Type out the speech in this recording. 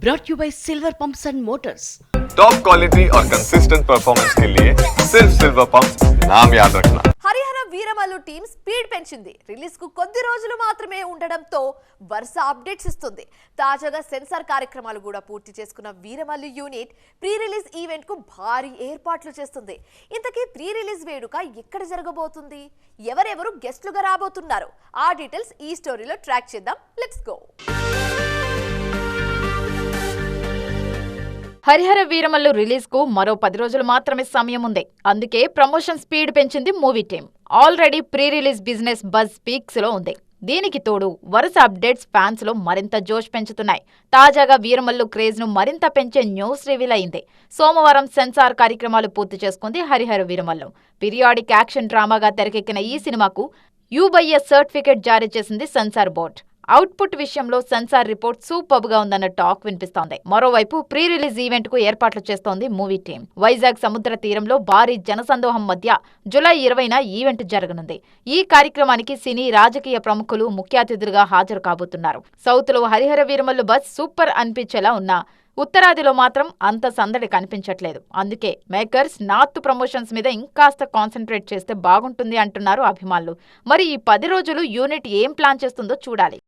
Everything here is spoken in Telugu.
brought you by Silver Pumps and Motors. Top quality और कंसिस्टेंट परफॉर्मेंस के लिए सिर्फ सिल्वर पंप नाम याद रखना హరిహర వీరమల్లు టీం స్పీడ్ పెంచింది రిలీజ్ కు కొద్ది రోజులు మాత్రమే ఉండడంతో వరుస అప్డేట్స్ ఇస్తుంది తాజాగా సెన్సార్ కార్యక్రమాలు కూడా పూర్తి చేసుకున్న Veeramallu unit pre release event కు భారీ ఏర్పాట్లు చేస్తుంది ఇంతకీ ప్రీ రిలీజ్ వేడుక ఎక్కడ జరగబోతుంది ఎవరెవరు గెస్ట్లుగా రాబోతున్నారు ఆ డీటెయిల్స్ ఈ స్టోరీలో ట్రాక్ చేద్దాం లెట్స్ గో హరిహర వీరమల్లు రిలీజ్కు మరో పది రోజులు మాత్రమే సమయం ఉంది అందుకే ప్రమోషన్ స్పీడ్ పెంచింది movie team already pre release business buzz పీక్స్లో ఉంది. దీనికి తోడు వరుస అప్డేట్స్ ఫ్యాన్స్లో మరింత జోష్ పెంచుతున్నాయి. తాజాగా వీరమల్లు క్రేజ్ను మరింత పెంచే న్యూస్ రివీల్ అయింది. సోమవారం సెన్సార్ కార్యక్రమాలు పూర్తి చేసుకుంది హరిహర వీరమల్లు. పీరియాడిక్ యాక్షన్ డ్రామాగా తెరకెక్కిన ఈ సినిమాకు యూబైఎస్ సర్టిఫికెట్ జారీ చేసింది సెన్సార్ బోర్డ్. అవుట్పుట్ విషయంలో సెన్సార్ రిపోర్ట్ సూపర్గా ఉందన్న టాక్ వినిపిస్తోంది. మరోవైపు ప్రీ రిలీజ్ ఈవెంట్కు ఏర్పాట్లు చేస్తోంది మూవీ టీం వైజాగ్ సముద్ర తీరంలో భారీ జనసందోహం మధ్య జులై ఇరవైన ఈవెంట్ జరగనుంది. ఈ కార్యక్రమానికి సినీ రాజకీయ ప్రముఖులు ముఖ్య అతిథులుగా హాజరు కాబోతున్నారు. సౌత్లో హరిహర వీరమల్లు బస్ సూపర్ అనిపించేలా ఉన్నా ఉత్తరాదిలో మాత్రం అంత సందడి కనిపించట్లేదు. అందుకే మేకర్స్ నార్త్ ప్రమోషన్స్ మీద ఇంకాస్త కాన్సన్ట్రేట్ చేస్తే బాగుంటుంది అంటున్నారు అభిమానులు. మరి ఈ పది రోజులు యూనిట్ ఏం ప్లాన్ చేస్తుందో చూడాలి.